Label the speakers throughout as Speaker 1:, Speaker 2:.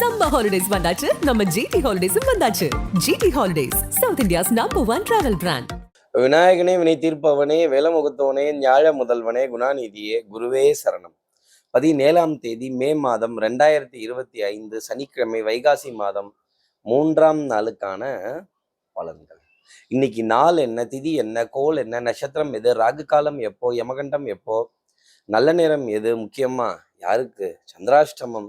Speaker 1: Summer holidays வந்தாச்சு. நம்ம GT ஹாலிடேஸும் வந்தாச்சு. GT holidays south India's number one travel brand
Speaker 2: விநாயகனே வினை தீர்ப்பவனே வேலமுகத்தவனே ஞாழ முதல்வனே குணாநிதியே குருவே சரணம். பதினேழாம் தேதி மே மாதம் ரெண்டாயிரத்தி இருபத்தி ஐந்து சனிக்கிழமை வைகாசி மாதம் மூன்றாம் நாளுக்கான பலன்கள். இன்னைக்கு நாள் என்ன திதி என்ன கோல் என்ன நட்சத்திரம் எது ராகு காலம் எப்போ யமகண்டம் எப்போ நல்ல நேரம் எது முக்கியமா யாருக்கு? சந்திராஷ்டமம்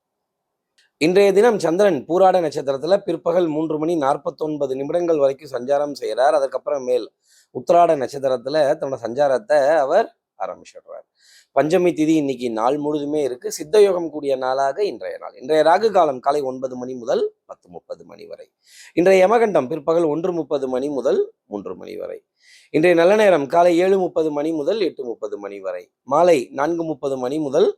Speaker 2: இன்றைய தினம் சந்திரன் பூராட நட்சத்திரத்துல பிற்பகல் மூன்று மணி நாற்பத்தொன்பது நிமிடங்கள் வரைக்கும் சஞ்சாரம் செய்கிறார். அதுக்கப்புறம் மேல் உத்திராட நட்சத்திரத்துல தன்னோட சஞ்சாரத்தை அவர் ஆரம்பிச்சிடுறார். பஞ்சமி திதி இன்னைக்கு நாள் முழுதுமே இருக்கு. சித்த யோகம் கூடிய நாளாக இன்றைய நாள். இன்றைய ராகு காலம் காலை ஒன்பது மணி முதல் பத்து முப்பது மணி வரை. இன்றைய யமகண்டம் பிற்பகல் ஒன்று முப்பது மணி முதல் மூன்று மணி வரை. இன்றைய நல்ல நேரம் காலை ஏழு முப்பது மணி முதல் எட்டு முப்பது மணி வரை. மாலை நான்கு முப்பது மணி முதல்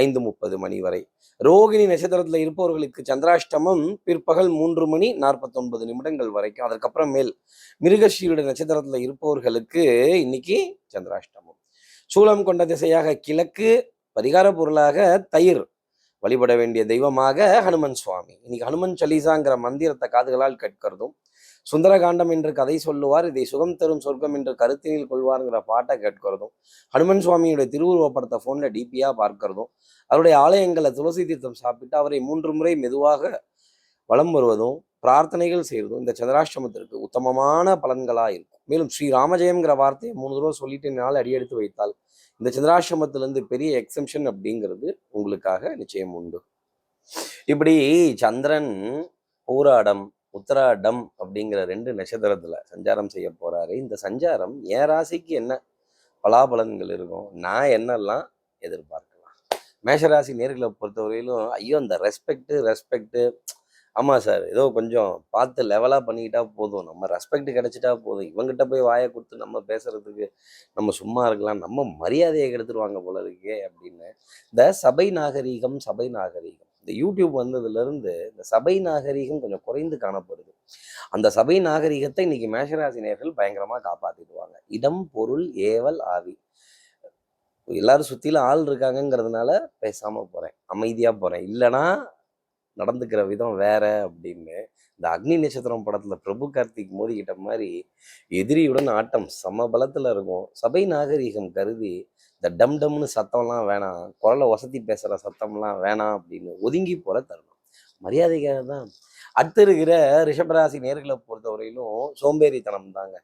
Speaker 2: ஐந்து முப்பது மணி வரை. ரோகிணி நட்சத்திரத்தில் இருப்பவர்களுக்கு சந்திராஷ்டமம் பிற்பகல் மூன்று மணி நாற்பத்தொன்பது நிமிடங்கள் வரைக்கும். அதற்கப்புறம் மேல் மிருகஷீருட நட்சத்திரத்தில் இருப்பவர்களுக்கு இன்னைக்கு சந்திராஷ்டமம். சூலம் கொண்ட திசையாக கிழக்கு பரிகார பொருளாக தயிர் வழிபட வேண்டிய தெய்வமாக ஹனுமன் சுவாமி. இன்னைக்கு ஹனுமன் சலீசாங்கிற மந்திரத்தை காதுகளால் கேட்கிறதும் சுந்தரகாண்டம் என்று கதை சொல்லுவார் இதை சுகம் தரும் சொர்க்கம் என்று கருத்தினில் கொள்வார்ங்கிற பாட்டை கேட்கிறதும் ஹனுமன் சுவாமியுடைய திருவுருவப்படத்தை ஃபோனில் டிபியாக பார்க்கறதும் அவருடைய ஆலயங்களை துளசி தீர்த்தம் சாப்பிட்டு அவரை மூன்று முறை மெதுவாக வலம் வருவதும் பிரார்த்தனைகள் செய்வதும் இந்த சந்திராஷ்டமத்திற்கு உத்தமமான பலன்களாக இருக்கும். மேலும் ஸ்ரீ ராமஜெயம்ங்கிற வார்த்தையை மூணு தடவை சொல்லிட்டு என்னால் அடியெடுத்து வைத்தால் இந்த சந்திராஷ்டமத்திலிருந்து பெரிய எக்ஸம்ஷன் அப்படிங்கிறது உங்களுக்காக நிச்சயம் உண்டு. இப்படி சந்திரன் பூராடம் உத்தராடம் அப்படிங்கிற ரெண்டு நட்சத்திரத்தில் சஞ்சாரம் செய்ய போறாரு. இந்த சஞ்சாரம் என் ராசிக்கு என்ன பலாபலன்கள் இருக்கும்? நான் என்னெல்லாம் எதிர்பார்க்கலாம்? மேஷராசி நேர்களை பொறுத்தவரையிலும் ஐயோ அந்த ரெஸ்பெக்ட்டு ரெஸ்பெக்ட்டு ஆமாம் சார் ஏதோ கொஞ்சம் பார்த்து லெவலாக பண்ணிக்கிட்டா போதும். நம்ம ரெஸ்பெக்ட் கிடைச்சிட்டா போதும். இவங்ககிட்ட போய் வாயை கொடுத்து நம்ம பேசுறதுக்கு நம்ம சும்மா இருக்கலாம். நம்ம மரியாதையை கெடுத்துருவாங்க போல இருக்கே அப்படின்னு. இந்த சபை நாகரீகம் சபை நாகரீகம். இந்த யூடியூப் வந்ததுலேருந்து இந்த சபை நாகரீகம் கொஞ்சம் குறைந்து காணப்படுது. அந்த சபை நாகரீகத்தை இன்னைக்கு மேஷராசி நேர்கள் பயங்கரமாக காப்பாற்றிடுவாங்க இடம் பொருள் ஏவல் ஆவி. எல்லாரும் சுற்றிலும் ஆள் இருக்காங்கங்கிறதுனால பேசாமல் போகிறேன் அமைதியாக போகிறேன் இல்லைன்னா நடந்துக்கிற விதம் வேற அப்படின்னு இந்த அக்னி நட்சத்திரம் படத்தில் பிரபு கார்த்திக் மோதிக்கிட்ட மாதிரி எதிரியுடன் ஆட்டம் சம இருக்கும். சபை நாகரீகம் கருதி இந்த டம் டம்னு சத்தம்லாம் வேணாம் குரலை வசதி பேசுகிற சத்தம்லாம் வேணாம் அப்படின்னு ஒதுங்கி போகிற தருணம். மரியாதைக்காக தான். அடுத்து இருக்கிற ரிஷபராசி நேர்களை பொறுத்தவரையிலும் சோம்பேறித்தனம் தாங்க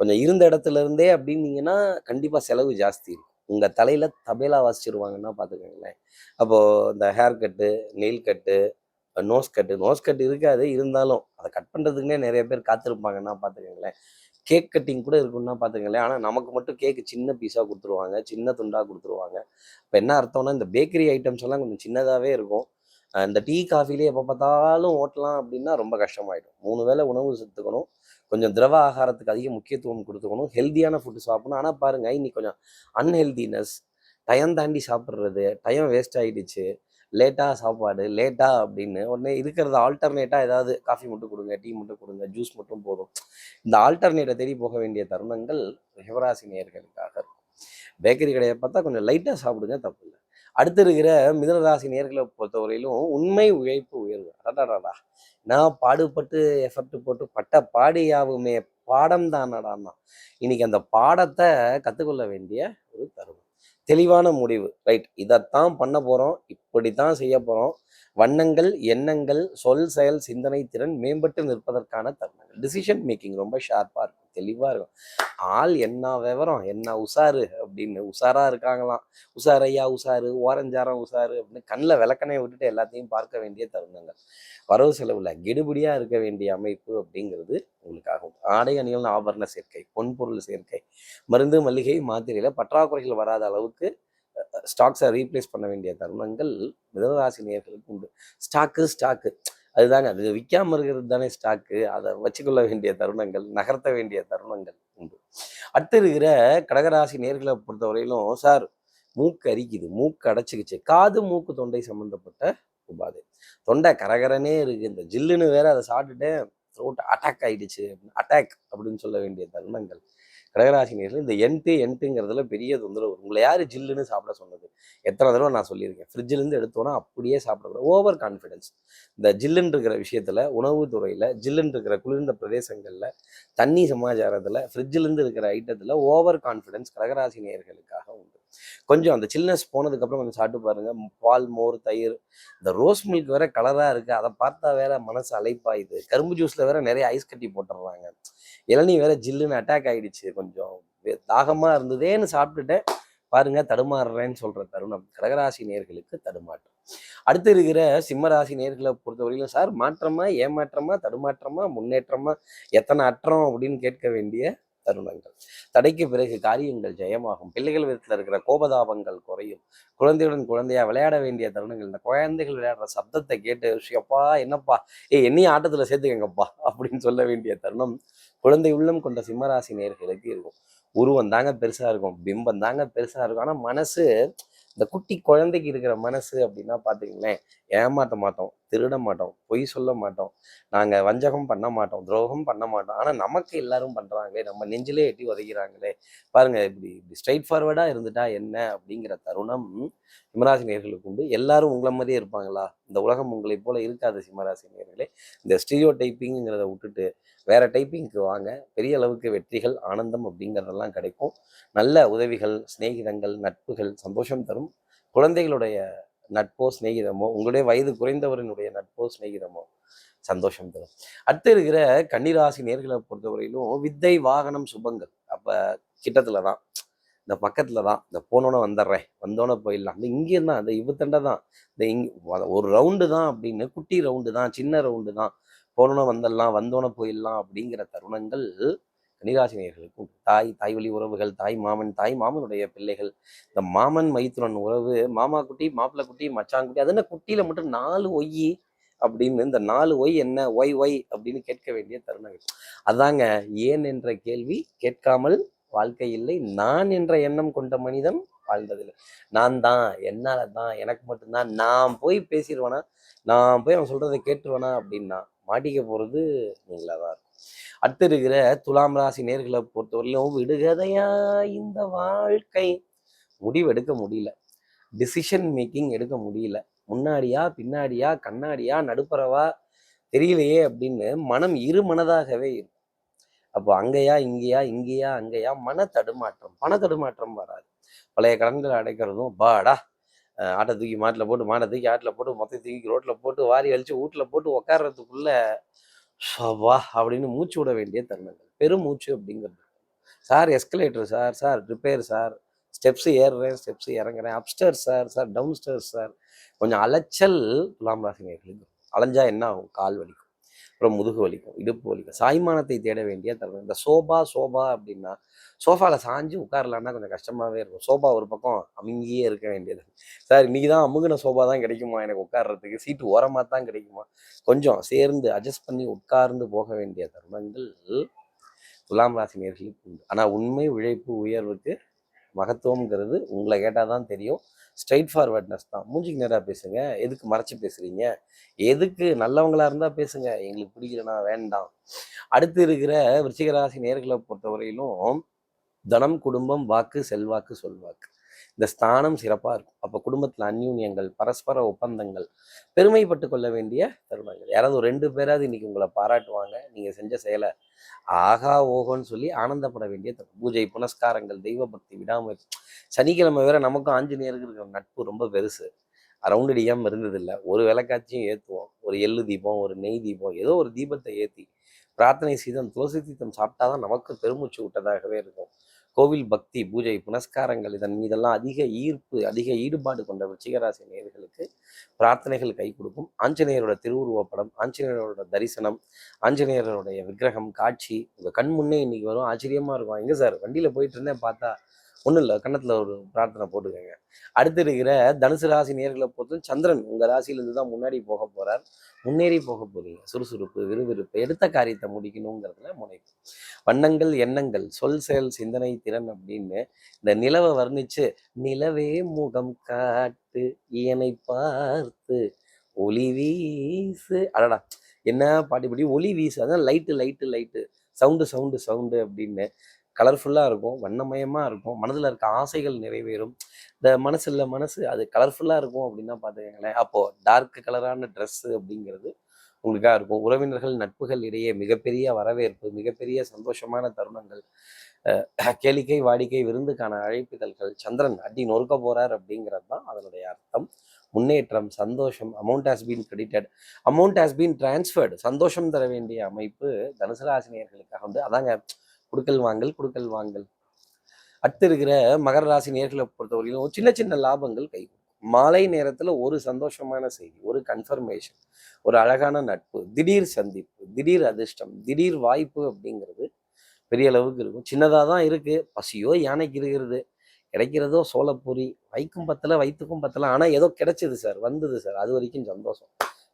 Speaker 2: கொஞ்சம் இருந்த இடத்துல இருந்தே அப்படின்னீங்கன்னா கண்டிப்பாக செலவு ஜாஸ்தி இருக்கும். உங்கள் தலையில் தபேலா வாசிச்சிருவாங்கன்னா பார்த்துக்கோங்களேன். அப்போது இந்த hair cut nail cut nose cut nose cut இருக்காது. இருந்தாலும் அதை கட் பண்ணுறதுக்குனே நிறைய பேர் காத்திருப்பாங்கன்னா பார்த்துக்கோங்களேன். கேக் கட்டிங் கூட இருக்குன்னா பார்த்துக்கங்களேன் ஆனால் நமக்கு மட்டும் கேக்கு சின்ன பீஸாக கொடுத்துருவாங்க சின்ன துண்டாக கொடுத்துருவாங்க. இப்போ என்ன அர்த்தம்னா இந்த பேக்கரி ஐட்டம்ஸ் எல்லாம் கொஞ்சம் சின்னதாகவே இருக்கும். இந்த டீ காஃபிலே எப்போ பார்த்தாலும் ஓட்டலாம் அப்படின்னா ரொம்ப கஷ்டமாயிடும். மூணு வேளை உணவு சேர்த்துக்கணும் கொஞ்சம் திரவ ஆகாரத்துக்கு அதிக முக்கியத்துவம் கொடுத்துக்கணும். ஹெல்த்தியான ஃபுட்டு சாப்பிடணும். ஆனால் பாருங்க இன்னைக்கு கொஞ்சம் அன்ஹெல்தினஸ் டயம் தாண்டி சாப்பிட்றது டயம் வேஸ்ட் ஆகிடுச்சு லேட்டாக சாப்பாடு லேட்டாக அப்படின்னு உடனே இருக்கிறத ஆல்டர்னேட்டாக ஏதாவது காஃபி மட்டும் கொடுங்க டீ மட்டும் கொடுங்க ஜூஸ் மட்டும் போதும். இந்த ஆல்டர்னேட்டை தேடி போக வேண்டிய தருணங்கள் ரிஷபராசி நேர்களுக்காக இருக்கும். பேக்கரி கடையை பார்த்தா கொஞ்சம் லைட்டாக சாப்பிடுங்க தப்பு இல்லை. அடுத்து இருக்கிற மிதனராசி நேர்களை பொறுத்தவரையிலும் உண்மை உழைப்பு உயர்வு. அடாடாடா நான் பாடுபட்டு எஃபர்ட் போட்டு பட்ட பாடியாவுமே பாடம் தானடான்னா இன்னைக்கு அந்த பாடத்தை கற்றுக்கொள்ள வேண்டிய ஒரு தருணம். தெளிவான முடிவு. ரைட். இதைத்தான் பண்ண போகிறோம் இப்படித்தான் செய்ய போகிறோம் வண்ணங்கள் எண்ணங்கள் சொல் செயல் சிந்தனை திறன் மேம்பட்டு நிற்பதற்கான தருணங்கள். டிசிஷன் மேக்கிங் ரொம்ப ஷார்ப்பாக இருக்கும். தெளிவாக இருக்கும். ஆள் என்ன விவரம் என்ன உசாரு அப்படின்னு உசாரா இருக்காங்களாம். உசார் உஷாரு உசாரு ஓரஞ்சாரம் உசாரு அப்படின்னு கண்ணில் விளக்கணையை விட்டுட்டு எல்லாத்தையும் பார்க்க வேண்டிய தருணங்கள். வரவு செலவில் கெடுபடியாக இருக்க வேண்டிய அமைப்பு அப்படிங்கிறது உங்களுக்காகும். ஆடை அணிகள் ஆபரண சேர்க்கை பொன்பொருள் சேர்க்கை மருந்து மல்லிகை மாத்திரையில் பற்றாக்குறைகள் வராத அளவுக்கு ஸ்டாக்ஸை ரீப்ளேஸ் பண்ண வேண்டிய தருணங்கள் மிதனராசி நேர்களுக்கு உண்டு. ஸ்டாக்கு ஸ்டாக்கு அதுதாங்க அது விற்காம இருக்கிறது தானே ஸ்டாக்கு அதை வச்சுக்கொள்ள வேண்டிய தருணங்கள் நகர்த்த வேண்டிய தருணங்கள் உண்டு. அடுத்து இருக்கிற கடகராசி நேர்களை பொறுத்தவரையிலும் சார் மூக்கு அரிக்குது. மூக்கு அடைச்சிக்கிச்சு. காது மூக்கு தொண்டை சம்பந்தப்பட்ட உபாதை. தொண்டை கரகரனே இருக்கு. இந்த ஜில்லுன்னு வேற அதை சாப்பிட்டுட்டேன் த்ரோட் அட்டாக் ஆயிடுச்சு. அட்டாக் அப்படின்னு சொல்ல வேண்டிய தருணங்கள். கடகராசி நேரில் இந்த என்ட்டு என்ட்டுங்கிறதுல பெரிய தொந்தரவு உங்களை யார் ஜில்லுன்னு சாப்பிட சொன்னது? எத்தனை தடவை நான் சொல்லியிருக்கேன். ஃப்ரிட்ஜிலேருந்து எடுத்தோன்னா அப்படியே சாப்பிடக்கூடாது. ஓவர் கான்ஃபிடென்ஸ் இந்த ஜில்லுன்னு இருக்கிற விஷயத்தில் உணவுத்துறையில் ஜில்லுன்னு இருக்கிற குளிர்ந்த பிரதேசங்களில் தண்ணி சமாச்சாரத்தில் ஃப்ரிட்ஜிலேருந்து இருக்கிற ஐட்டத்தில் ஓவர் கான்ஃபிடென்ஸ் கடகராசி நேர்களுக்காக உண்டு. கொஞ்சம் அந்த சில்னஸ் போனதுக்கப்புறம் கொஞ்சம் சாப்பிட்டு பாருங்க. பால் மோர் தயிர். இந்த ரோஸ் மில்க் வேற கலராக இருக்குது அதை பார்த்தா வேற மனசு அலைப்பாயுது. கரும்பு ஜூஸில் வேற நிறைய ஐஸ் கட்டி போட்டுடுறாங்க இளநீ வேற ஜில்லுன்னு அட்டாக் ஆயிடுச்சு. கொஞ்சம் தாகமாக தாகமா இருந்ததேன்னு சாப்பிட்டுட்டேன். பாருங்க தடுமாறுறேன்னு சொல்ற தருணம். கடகராசி நேர்களுக்கு தடுமாற்றம். அடுத்து இருக்கிற சிம்மராசி நேர்களை பொறுத்தவரையிலும் சார் மாற்றமா? ஏமாற்றமா? தடுமாற்றமா? முன்னேற்றமா? எத்தனை அற்றம்? அப்படின்னு கேட்க வேண்டிய தருணங்கள். தடைக்கு பிறகு காரியங்கள் ஜெயமாகும். பிள்ளைகள் விதத்தில் இருக்கிற கோபதாபங்கள் குறையும். குழந்தையுடன் குழந்தையா விளையாட வேண்டிய தருணங்கள். இந்த குழந்தைகள் விளையாடுற சப்தத்தை கேட்டு விஷயப்பா என்னப்பா? ஏ என்னையும் ஆட்டத்துல சேர்த்துக்கங்கப்பா. அப்படின்னு சொல்ல வேண்டிய தருணம் குழந்தை உள்ளம் கொண்ட சிம்மராசி நேர்களுக்கு இருக்கும். உருவம் தாங்க பெருசா இருக்கும். பிம்பம் தாங்க பெருசா இருக்கும். ஆனா மனசு இந்த குட்டி குழந்தைக்கு இருக்கிற மனசு அப்படின்னா பார்த்தீங்களேன் ஏமாற்ற மாட்டோம் திருட மாட்டோம் பொய் சொல்ல மாட்டோம். நாங்கள் வஞ்சகம் பண்ண மாட்டோம் துரோகம் பண்ண மாட்டோம். ஆனால் நமக்கு எல்லாரும் பண்ணுறாங்களே நம்ம நெஞ்சிலே எட்டி உதைக்கிறாங்களே. பாருங்க இப்படி இப்படி ஸ்ட்ரைட் ஃபார்வர்டாக இருந்துட்டா என்ன அப்படிங்கிற தருணம் சிம்மராசி நேர்களுக்கு உண்டு. எல்லாரும் உங்களை மாதிரியே இருப்பாங்களா? இந்த உலகம் உங்களை போல இருக்காது சிம்மராசி நேர்களே இந்த ஸ்டீரியோ டைப்பிங்கிறத விட்டுட்டு வேற டைப்பிங்க்கு வாங்க. பெரிய அளவுக்கு வெற்றிகள் ஆனந்தம் அப்படிங்கிறதெல்லாம் கிடைக்கும். நல்ல உதவிகள் சிநேகிதங்கள் நட்புகள் சந்தோஷம் தரும். குழந்தைகளுடைய நட்போ சிநேகிதமோ உங்களுடைய வயது குறைந்தவரினுடைய நட்போ சிநேகிதமோ சந்தோஷம் தரும். அடுத்து இருக்கிற கன்னிராசி நேர்களை பொறுத்தவரையிலும் வித்தை வாகனம் சுபங்கள். அப்போ கிட்டத்துல தான். இந்த பக்கத்தில் தான். இந்த போனோன்னே வந்துடுறேன். வந்தோன்னே போயிடலாம். இந்த இங்கே தான். இந்த இவத்தண்டை தான். இந்த இங் ஒரு ரவுண்டு தான் அப்படின்னு குட்டி ரவுண்டு தான் சின்ன ரவுண்டு தான். போனோன்னே வந்துடலாம் வந்தோன்னே போயிடலாம் அப்படிங்கிற தருணங்கள் கன்னிராசினியர்களுக்கு உண்டு தாய் தாய் வழி உறவுகள் தாய் மாமன் தாய் மாமனுடைய பிள்ளைகள் இந்த மாமன் மைத்துனன் உறவு மாமா குட்டி மாப்பிள்ளை குட்டி மச்சான் குட்டி அது என்ன குட்டியில் மட்டும் நாலு ஒய் அப்படின்னு இந்த நாலு ஒய் என்ன? ஒய் ஒய் அப்படின்னு கேட்க வேண்டிய தருணங்கள். அதாங்க ஏன் என்ற கேள்வி கேட்காமல் வாழ்க்கை இல்லை. நான் என்ற எண்ணம் கொண்ட மனிதன் வாழ்ந்ததில்லை. நான் தான். என்னால தான். எனக்கு மட்டும்தான். நான் போய் பேசிடுவேனா? நான் போய் அவன் சொல்றதை கேட்டுருவேனா? அப்படின்னா மாட்டிக்க போறது நீங்களா தான் இருக்கும். அடுத்து இருக்கிற துலாம் ராசி நேர்களை பொறுத்தவரையிலும் விடுகதையா இந்த வாழ்க்கை? முடிவெடுக்க முடியல. டிசிஷன் மேக்கிங் எடுக்க முடியல. முன்னாடியா பின்னாடியா கண்ணாடியா நடுப்பறவா தெரியலையே அப்படின்னு மனம் இரு மனதாகவே இருக்கும். அப்போ அங்கேயா இங்கேயா இங்கேயா அங்கேயா மன தடுமாற்றம் பண தடுமாற்றம் வராது. பழைய கடன்களை அடைக்கிறதும் பாடா ஆட்டை தூக்கி மாட்டில் போட்டு மாட்டை தூக்கி ஆட்டில் போட்டு மொத்தம் தூக்கி ரோட்டில் போட்டு வாரி அழிச்சு வீட்டில் போட்டு உட்கார்றதுக்குள்ள வா அப்படின்னு மூச்சு விட வேண்டிய தருணங்கள். பெருமூச்சு அப்படிங்கிறது. Sir escalator sir sir repair sir steps ஏறுறேன் steps இறங்குறேன் upstairs sir sir down stair sir. கொஞ்சம் அலைச்சல் துலாம் ராசினியர்களுக்கு அலைஞ்சா என்ன ஆகும்? கால் வலிக்கும். அப்புறம் முதுகு வலிக்கும் இடுப்பு வலிக்கும். சாய்மானத்தை தேட வேண்டிய தருணம். இந்த சோபா சோபா அப்படின்னா சோஃபாவில் சாஞ்சு உட்காரலான்னா கொஞ்சம் கஷ்டமாகவே இருக்கும். சோபா ஒரு பக்கம் அமுங்கியே இருக்க வேண்டியது. சார் இன்றைக்கி தான் அமுங்கின சோபா தான் கிடைக்குமா? எனக்கு உட்கார்றதுக்கு. சீட்டு ஓரமாக தான் கிடைக்குமா? கொஞ்சம் சேர்ந்து அட்ஜஸ்ட் பண்ணி உட்கார்ந்து போக வேண்டிய தருணங்கள் துலாம் ராசி நேர்களுக்கு உண்டு. ஆனால் உண்மை உழைப்பு உயர்வுக்கு மகத்துவம்ங்கிறது உங்களை கேட்டால் தான் தெரியும். ஸ்ட்ரைட் ஃபார்வர்ட்னஸ் தான். மூஞ்சிக்கு நேராக பேசுங்க. எதுக்கு மறைச்சு பேசுறீங்க? எதுக்கு நல்லவங்களா இருந்தால் பேசுங்க. எங்களுக்கு பிடிக்கலனா வேண்டாம். அடுத்து இருக்கிற விருச்சிகராசி நேர்களை பொறுத்தவரையிலும் தனம் குடும்பம் வாக்கு செல்வாக்கு சொல்வாக்கு. இந்த ஸ்தானம் சிறப்பாக இருக்கும். அப்போ குடும்பத்தில் அந்யூன்யங்கள் பரஸ்பர ஒப்பந்தங்கள் பெருமைப்பட்டு கொள்ள வேண்டிய தருணங்கள். யாராவது ஒரு ரெண்டு பேராவது இன்னைக்கு உங்களை பாராட்டுவாங்க. நீங்கள் செஞ்ச செயலை ஆகா ஓகோன்னு சொல்லி ஆனந்தப்பட வேண்டிய தருணம். பூஜை புனஸ்காரங்கள் தெய்வ பக்தி விடாமுயற்சி சனிக்கிழமை வேற நமக்கும் ஆஞ்சநேயருக்கு இருக்கிற நட்பு ரொம்ப பெருசு. ரவுண்ட் அடிக்காமல் இருந்ததில்லை. ஒரு விளக்காட்சியும் ஏற்றுவோம் ஒரு எள்ளு தீபம் ஒரு நெய் தீபம் ஏதோ ஒரு தீபத்தை ஏற்றி பிரார்த்தனை செய்தம் துளசி தீர்த்தம் சாப்பிட்டாதான் நமக்கு பெருமூச்சு விட்டதாகவே இருக்கும். கோவில் பக்தி பூஜை புனஸ்காரங்கள் இதன் மீதெல்லாம் அதிக ஈர்ப்பு அதிக ஈடுபாடு கொண்ட விருச்சிகராசி நேர்களுக்கு பிரார்த்தனைகள் கை கொடுக்கும். ஆஞ்சநேயரோட திருவுருவப்படம் ஆஞ்சநேயரோட தரிசனம் ஆஞ்சநேயரோடைய விக்கிரகம் காட்சி உங்கள் கண் முன்னே இன்னைக்கு வரும். ஆச்சரியமாக இருக்கும். எங்கே சார்? வண்டியில் போயிட்டு இருந்தேன் பார்த்தா ஒன்றும் இல்லை கன்னத்தில் ஒரு பிரார்த்தனை போட்டுக்கோங்க. அடுத்து இருக்கிற தனுசு ராசி நேர்களை பொறுத்தும் சந்திரன் உங்கள் ராசியிலேருந்து தான் முன்னாடி போக போகிறார் முன்னேறி போக போகிறீங்க சுறுசுறுப்பு விறுவிறுப்பு எடுத்த காரியத்தை முடிக்கணுங்கிறதுல முனைப்பு. வண்ணங்கள் எண்ணங்கள் சொல் செயல் சிந்தனை திறன் அப்படின்னு இந்த நிலவை வர்ணிச்சு நிலவே முகம் காட்டு இயனை பார்த்து ஒளி வீசு. அடடா என்ன பாட்டி பாட்டி ஒளி வீசு. அதான் light light light sound sound sound அப்படின்னு கலர்ஃபுல்லாக இருக்கும் வண்ணமயமாக இருக்கும் மனதில் இருக்க ஆசைகள் நிறைவேறும். இந்த மனசில் மனசு அது கலர்ஃபுல்லாக இருக்கும் அப்படின்னா பார்த்துக்கங்களேன். அப்போது டார்க் கலரான ட்ரெஸ்ஸு அப்படிங்கிறது உங்களுக்காக இருக்கும். உறவினர்கள் நட்புகள் இடையே மிகப்பெரிய வரவேற்பு மிகப்பெரிய சந்தோஷமான தருணங்கள் கேளிக்கை வாடிக்கை விருந்துக்கான அழைப்புதல்கள் சந்திரன் அடி நொறுக்க போறார் அப்படிங்கிறது தான் அதனுடைய அர்த்தம். முன்னேற்றம் சந்தோஷம் amount has been credited amount has been transferred சந்தோஷம் தர வேண்டிய அமைப்பு தனுசு ராசினியர்களுக்காக வந்து அதாங்க குடுக்கல் வாங்கல் குடுக்கல் வாங்கல். அடுத்து இருக்கிற மகர ராசி நேர்களை பொறுத்தவரையிலும் சின்ன சின்ன லாபங்கள் கை மாலை நேரத்தில் ஒரு சந்தோஷமான செய்தி ஒரு கன்ஃபர்மேஷன் ஒரு அழகான நட்பு திடீர் சந்திப்பு திடீர் அதிர்ஷ்டம் திடீர் வாய்ப்பு அப்படிங்கிறது பெரிய அளவுக்கு இருக்கும். சின்னதாக தான் இருக்கு. பசியோ யானைக்கு இருக்கிறது கிடைக்கிறதோ சோளப்பூரி வைக்கும் பத்தல வயிற்றுக்கும் பத்தல ஆனால் ஏதோ கிடைச்சது சார் வந்தது சார் அது வரைக்கும் சந்தோஷம்.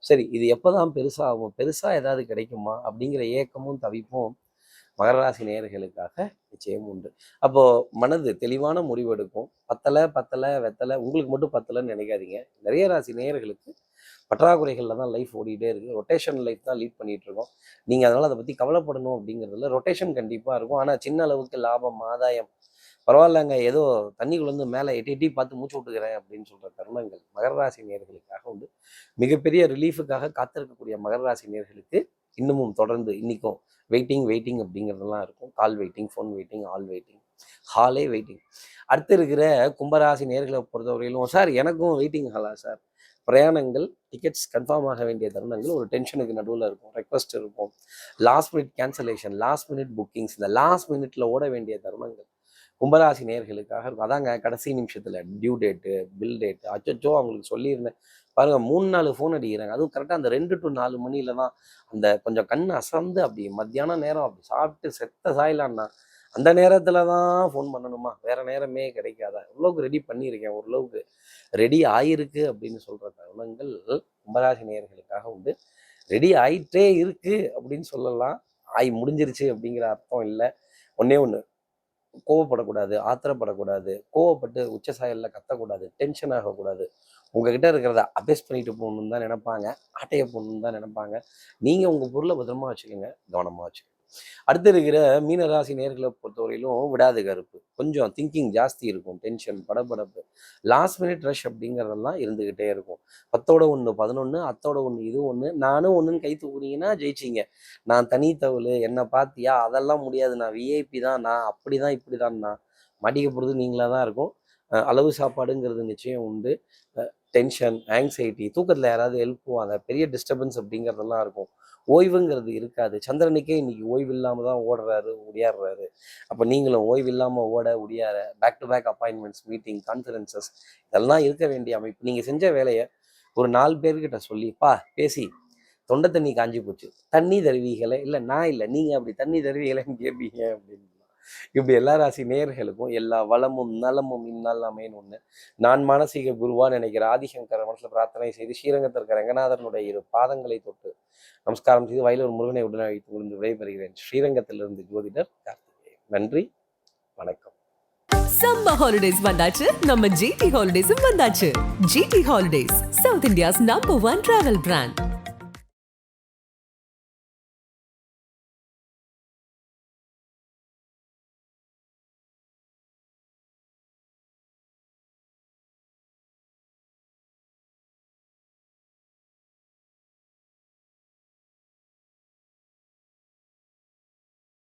Speaker 2: சரி இது எப்போதான் பெருசாகும் பெருசாக ஏதாவது கிடைக்குமா அப்படிங்கிற ஏக்கமும் தவிப்பும் மகர ராசி நேயர்களுக்காக நிச்சயம் உண்டு. அப்போ மனது தெளிவான முடிவெடுக்கும். பத்தலை பத்தலை வெத்தலை உங்களுக்கு மட்டும் பத்தலைன்னு நினைக்காதீங்க. நிறைய ராசி நேயர்களுக்கு பற்றாக்குறைகளில் தான் லைஃப் ஓடிட்டே இருக்குது. ரொட்டேஷன் லைஃப் தான் லீட் பண்ணிகிட்டு இருக்கோம். நீங்கள் அதனால் அதை பற்றி கவலைப்படணும் அப்படிங்கிறதுல ரொட்டேஷன் கண்டிப்பாக இருக்கும். ஆனால் சின்ன அளவுக்கு லாபம் ஆதாயம் பரவாயில்லங்க ஏதோ தண்ணிக்குள்ளேருந்து மேலே எட்டி எட்டி பார்த்து மூச்சு விட்டுக்கிறேன் அப்படின்னு சொல்கிற தருணங்கள் மகர ராசி நேர்களுக்காக உண்டு. மிகப்பெரிய ரிலீஃபுக்காக காத்திருக்கக்கூடிய மகர ராசி நேர்களுக்கு இன்னமும் தொடர்ந்து இன்னைக்கும் வெயிட்டிங் வெயிட்டிங் அப்படிங்கிறதெல்லாம் இருக்கும். Call waiting phone waiting all waiting ஹாலே வெயிட்டிங் அடுத்து இருக்கிற கும்பராசி நேர்களை பொறுத்தவரையிலும் சார் எனக்கும் வெயிட்டிங் ஹாலா சார் பிரயாணங்கள் டிக்கெட்ஸ் கன்ஃபார்ம் ஆக வேண்டிய தருணங்கள் ஒரு டென்ஷனுக்கு நடுவில் இருக்கும். ரெக்வஸ்ட் இருக்கும். Last minute cancellation last minute bookings இந்த லாஸ்ட் மினிட்ல ஓட வேண்டிய தருணங்கள். கும்பராசி நேர்களுக்காக இருக்கும். அதாங்க கடைசி நிமிஷத்தில் டியூ டேட்டு பில் டேட்டு அச்சோ அவங்களுக்கு சொல்லியிருந்தேன். பாருங்க மூணு நாலு ஃபோன் அடிக்கிறாங்க. அதுவும் கரெக்டாக அந்த ரெண்டு டு நாலு மணியில தான் அந்த கொஞ்சம் கண் அசந்து அப்படி மத்தியான நேரம் அப்படி சாப்பிட்டு செத்த சாயலான்னா அந்த நேரத்தில் தான் ஃபோன் பண்ணணுமா? வேற நேரமே கிடைக்காதா? எவ்வளோக்கு ரெடி பண்ணியிருக்கேன் ஓரளவுக்கு. ரெடி ஆயிருக்கு அப்படின்னு சொல்கிற தருணங்கள் கும்பராசி நேயர்களுக்காக உண்டு. ரெடி ஆயிட்டே இருக்கு அப்படின்னு சொல்லலாம். ஆய் முடிஞ்சிருச்சு அப்படிங்கிற அர்த்தம் இல்லை. ஒன்னே ஒன்று கோவப்படக்கூடாது ஆத்திரப்படக்கூடாது கோவப்பட்டு உச்ச சாயலில் கத்தக்கூடாது டென்ஷன் ஆகக்கூடாது. உங்ககிட்ட இருக்கிறத அபேஸ் பண்ணிட்டு போகணுன்னு தான் நினைப்பாங்க. ஆட்டைய போகணுன்னு தான் நினைப்பாங்க. நீங்கள் உங்கள் பொருளை பத்திரமா வச்சுக்கோங்க கவனமாக வச்சுக்கோங்க. அடுத்து இருக்கிற மீனராசி நேர்களை பொறுத்தவரையிலும் விடாது கருப்பு. கொஞ்சம் திங்கிங் ஜாஸ்தி இருக்கும். டென்ஷன் படபடப்பு. லாஸ்ட் மினிட் ரஷ் அப்படிங்கிறதெல்லாம் இருந்துக்கிட்டே இருக்கும். பத்தோட ஒன்று பதினொன்று அத்தோட ஒன்று இது ஒன்று நானும் ஒன்றுன்னு கை தூக்குனீங்கன்னா ஜெயிச்சிங்க. நான் தனித்தவள் என்னை பார்த்தியா அதெல்லாம் முடியாது. நான் விஐபி தான் நான் அப்படி தான் இப்படி தான் நான் மடிக்க போகிறது நீங்களாக தான் இருக்கும். அளவு சாப்பாடுங்கிறது நிச்சயம் உண்டு. டென்ஷன் ஆங்ஸைட்டி தூக்கத்தில் யாராவது ஹெல்ப் பண்ணுவாங்க பெரிய டிஸ்டர்பன்ஸ் அப்படிங்கிறதெல்லாம் இருக்கும். ஓய்வுங்கிறது இருக்காது. சந்திரனுக்கே இன்னைக்கு ஓய்வு இல்லாமல் தான் ஓடுறாரு ஒடியாடுறாரு அப்போ நீங்களும் ஓய்வு இல்லாமல் ஓட ஒடியார back to back appointments meeting conferences இதெல்லாம் இருக்க வேண்டிய அமைப்பு. நீங்கள் செஞ்ச வேலையை ஒரு நாலு பேர்கிட்ட சொல்லி பா பேசி தொண்டை தண்ணி காஞ்சி போச்சு. தண்ணி தருவீங்களே? இல்லை நான் இல்லை. நீங்கள் அப்படி தண்ணி தருவீங்களேன்னு கேட்பீங்க அப்படின்னு இப்படி எல்லா ராசி நேர்களுக்கும் எல்லா வளமும் நலமும் இந்நாள் அமைன்னு ஒன்று நான் மானசீக குருவா நினைக்கிற ஆதிசங்கர மனசுல பிரார்த்தனை செய்து ஸ்ரீரங்கத்தில் இருக்கிற ரங்கநாதனுடைய இரு பாதங்களை தொட்டு நமஸ்காரம் செய்து வயலூர் முருகனை உடனே அழைத்து உங்களுக்கு விடைபெறுகிறேன். ஸ்ரீரங்கத்திலிருந்து ஜோதிடர் கார்த்திகேயன். நன்றி வணக்கம்.
Speaker 1: சம்ம ஹாலிடேஸ் வந்தாச்சு. நம்ம ஜிடி ஹாலிடேஸும் வந்தாச்சு. GT holidays south India's number one travel brand